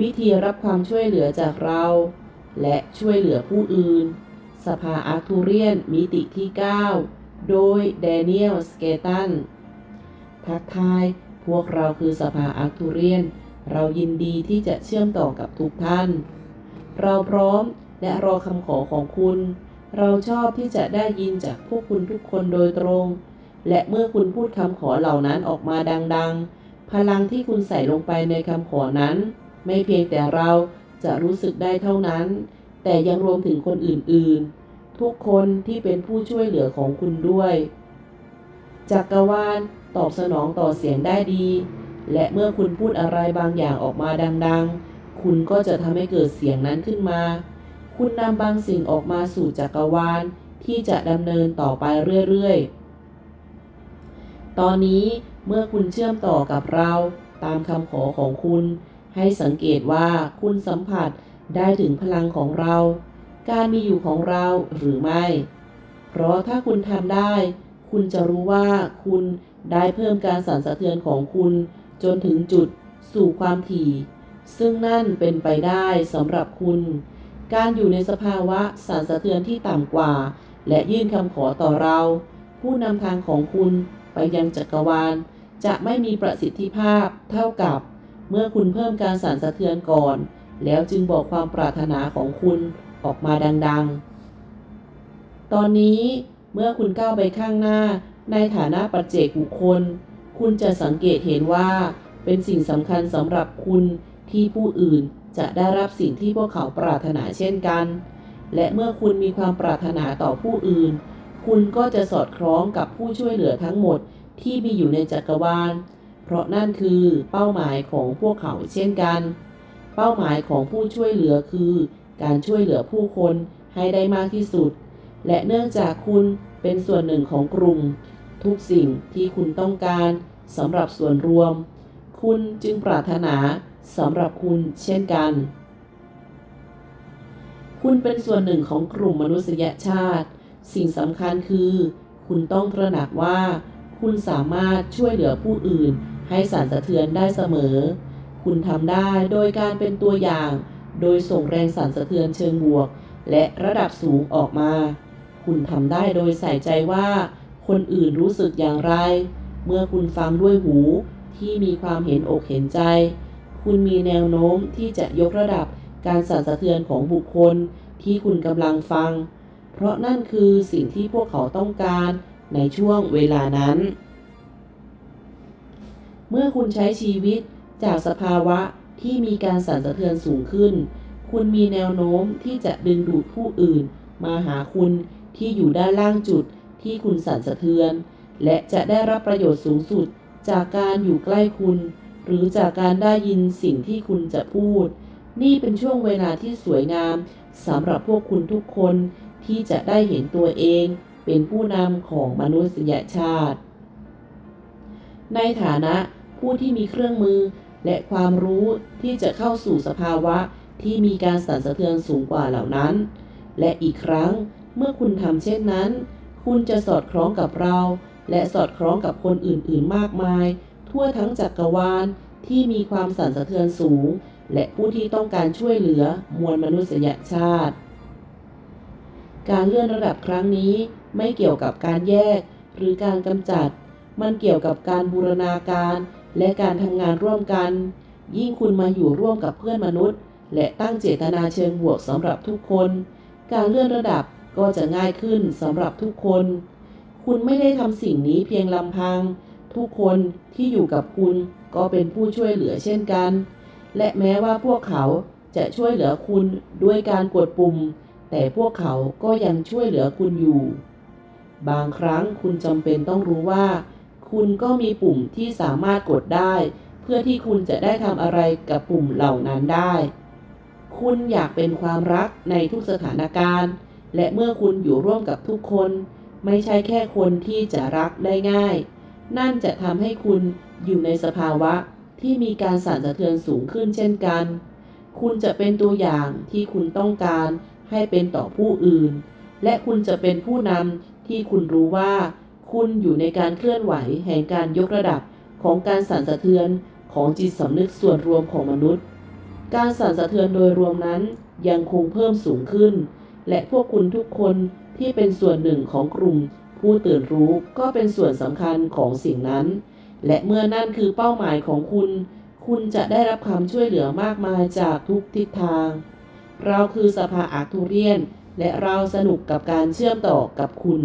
วิธีรับความช่วยเหลือจากเรา และช่วยเหลือผู้อื่น สภาอาร์ทูเรียนมิติที่ 9 โดยแดเนียล สเกตัน ทักทาย พวกเราคือสภาอาร์ทูเรียน เรายินดีที่จะเชื่อมต่อกับทุกท่าน เราพร้อมและรอคำขอของคุณ เราชอบที่จะได้ยินจากพวกคุณทุกคนโดยตรง และเมื่อคุณพูดคำขอเหล่านั้นออกมาดัง ๆ พลังที่คุณใส่ลงไปในคำขอนั้น ไม่เพียงแต่เราจะรู้สึกได้เท่านั้น แต่ยังรวมถึงคนอื่นๆ ทุกคนที่เป็นผู้ช่วยเหลือของคุณด้วย จักรวาลตอบสนองต่อเสียงได้ดี และเมื่อคุณพูดอะไรบางอย่างออกมาดัง ๆ คุณก็จะทำให้เกิดเสียงนั้นขึ้นมา คุณนำบางสิ่งออกมาสู่จักรวาลที่จะดำเนินต่อไปเรื่อยๆ ตอนนี้เมื่อคุณเชื่อมต่อกับเราตามคำขอของคุณ ให้สังเกตว่าคุณสัมผัสได้ถึงพลังของเรา การมีอยู่ของเราหรือไม่ เพราะถ้าคุณทำได้ คุณจะรู้ว่าคุณได้เพิ่มการสั่นสะเทือนของคุณ จนถึงจุดสู่ความถี่ ซึ่งนั่นเป็นไปได้สำหรับคุณ การอยู่ในสภาวะสั่นสะเทือนที่ต่ำกว่า และยื่นคำขอต่อเรา ผู้นำทางของคุณไปยังจักรวาลจะไม่มีประสิทธิภาพเท่ากับ เมื่อคุณเพิ่มการสั่นสะเทือนก่อน แล้วจึงบอกความปรารถนาของคุณออกมาดังๆ ตอนนี้เมื่อคุณก้าวไปข้างหน้าในฐานะปัจเจกบุคคล คุณจะสังเกตเห็นว่า เป็นสิ่งสำคัญสำหรับคุณที่ผู้อื่นจะได้รับสิ่งที่พวกเขาปรารถนาเช่นกัน และเมื่อคุณมีความปรารถนาต่อผู้อื่น คุณก็จะสอดคล้องกับผู้ช่วยเหลือทั้งหมดที่มีอยู่ในจักรวาล ราะนั่นคือเป้าหมายของพวกเขาเช่นกัน เป้าหมายของผู้ช่วยเหลือคือ การช่วยเหลือผู้คนให้ได้มากที่สุด และเนื่องจากคุณเป็นส่วนหนึ่งของกลุ่ม ทุกสิ่งที่คุณต้องการสำหรับส่วนรวม คุณจึงปรารถนาสำหรับคุณเช่นกัน คุณเป็นส่วนหนึ่งของกลุ่มมนุษยชาติ สิ่งสำคัญคือ คุณต้องตระหนักว่า คุณสามารถช่วยเหลือผู้อื่น ให้สั่นสะเทือนได้เสมอ คุณทำได้โดยการเป็นตัวอย่าง โดยส่งแรงสั่นสะเทือนเชิงบวก และระดับสูงออกมา คุณทำได้โดยใส่ใจว่า คนอื่นรู้สึกอย่างไร เมื่อคุณฟังด้วยหูที่มีความเห็นอกเห็นใจ คุณมีแนวโน้มที่จะยกระดับการสั่นสะเทือนของบุคคลที่คุณกำลังฟัง เพราะนั่นคือสิ่งที่พวกเขาต้องการในช่วงเวลานั้น เมื่อคุณใช้ชีวิตจากสภาวะที่มีการสั่นสะเทือนสูงขึ้น คุณมีแนวโน้มที่จะดึงดูดผู้อื่น มาหาคุณที่อยู่ด้านล่างจุดที่คุณสั่นสะเทือน และจะได้รับประโยชน์สูงสุดจากการอยู่ใกล้คุณ หรือจากการได้ยินสิ่งที่คุณจะพูด นี่เป็นช่วงเวลาที่สวยงามสำหรับพวกคุณทุกคนที่จะได้เห็นตัวเองเป็นผู้นำของมนุษยชาติ ในฐานะ ผู้ที่มีเครื่องมือ และความรู้ที่จะเข้าสู่สภาวะที่มีการสั่นสะเทือนสูงกว่าเหล่านั้น และอีกครั้งเมื่อคุณทำเช่นนั้น คุณจะสอดคล้องกับเรา และสอดคล้องกับคนอื่นๆมากมาย ทั่วทั้งจักรวาลที่มีความสั่นสะเทือนสูง และผู้ที่ต้องการช่วยเหลือมวลมนุษยชาติ การเลื่อนระดับครั้งนี้ไม่เกี่ยวกับการแยกหรือการกำจัด มันเกี่ยวกับการบูรณาการ และการทำงานร่วมกัน ยิ่งคุณมาอยู่ร่วมกับเพื่อนมนุษย์ และตั้งเจตนาเชิงบวกสำหรับทุกคน การเลื่อนระดับก็จะง่ายขึ้นสำหรับทุกคน คุณไม่ได้ทำสิ่งนี้เพียงลำพัง ทุกคนที่อยู่กับคุณก็เป็นผู้ช่วยเหลือเช่นกัน และแม้ว่าพวกเขาจะช่วยเหลือคุณด้วยการกดปุ่ม แต่พวกเขาก็ยังช่วยเหลือคุณอยู่ บางครั้งคุณจำเป็นต้องรู้ว่า คุณก็มีปุ่มที่สามารถกดได้ เพื่อที่คุณจะได้ทำอะไรกับปุ่มเหล่านั้นได้ คุณอยากเป็นความรักในทุกสถานการณ์ และเมื่อคุณอยู่ร่วมกับทุกคน ไม่ใช่แค่คนที่จะรักได้ง่าย นั่นจะทำให้คุณอยู่ในสภาวะที่มีการสั่นสะเทือนสูงขึ้นเช่นกัน คุณจะเป็นตัวอย่างที่คุณต้องการให้เป็นต่อผู้อื่น และคุณจะเป็นผู้นำที่คุณรู้ว่า คุณอยู่ในการเคลื่อนไหวแห่งการยกระดับของการสั่นสะเทือนของจิตสำนึกส่วนรวมของมนุษย์ การสั่นสะเทือนโดยรวมนั้นยังคงเพิ่มสูงขึ้น และพวกคุณทุกคนที่เป็นส่วนหนึ่งของกลุ่ม ผู้ตื่นรู้ก็เป็นส่วนสำคัญของสิ่งนั้น และเมื่อนั่นคือเป้าหมายของคุณ คุณจะได้รับความช่วยเหลือมากมายจากทุกทิศทาง เราคือสภาอาร์ทูเรียน และเราสนุกกับการเชื่อมต่อกับคุณ